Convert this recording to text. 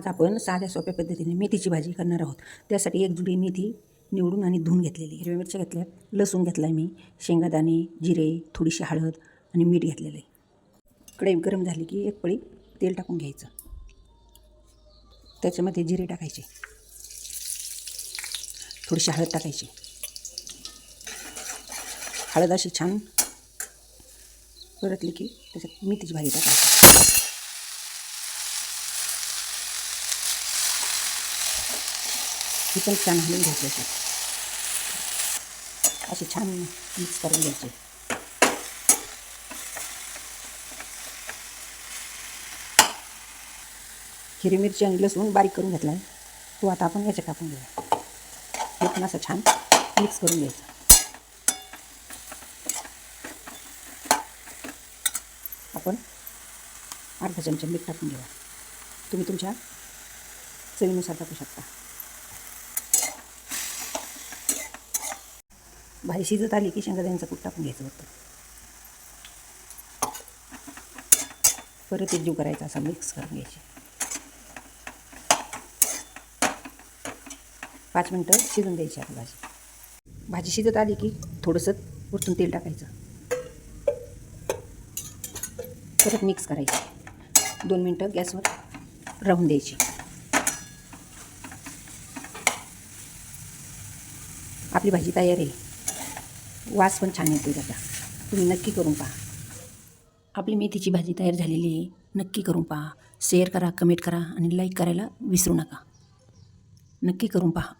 आज आपण साध्या सोप्या पद्धतीने मेथीची भाजी करणार आहोत. त्यासाठी एक जुडी मेथी निवडून आणि धुवून घेतलेली. हिरव्या मिरच्या घेतल्यात लसूण घेतला आहे मी शेंगादाणे जिरे थोडीशी हळद आणि मीठ घेतलेलं आहे. कढई गरम झाली की एक पळी तेल टाकून घ्यायचं. त्याच्यामध्ये जिरे टाकायचे. थोडीशी हळद टाकायची. हळद अशी छान परतली की त्याच्यात मेथीची भाजी टाकायची. ही पण छान हलवून घ्यायची अशी. अशी छान मिक्स करून घ्यायची. हिरवी मिरची आणि लसूण बारीक करून घेतला आहे तो आता आपण याच्यात कापून घेऊया. हे पण असं छान मिक्स करून घ्यायचं. आपण अर्धा चमचा मीठ टाकून घेऊया. तुम्ही तुमच्या चवीनुसार टाकू शकता. भाजी शिजत आली की शेंगादाण्याचं कूट टाकून घ्यायचं होतं परत एक जीव करायचा असा मिक्स करून घ्यायची. पाच मिनटं शिजून द्यायची आता भाजी. भाजी शिजत आली की थोडंसं वरतून तेल टाकायचं. परत मिक्स करायची. दोन मिनटं गॅसवर राहून द्यायची. आपली भाजी तयार आहे. वास पण छान येतो त्याचा. तुम्ही नक्की करून पहा. आपली मेथीची भाजी तयार झालेली आहे. नक्की करून पहा. शेअर करा कमेंट करा आणि लाईक करायला विसरू नका. नक्की करून पहा.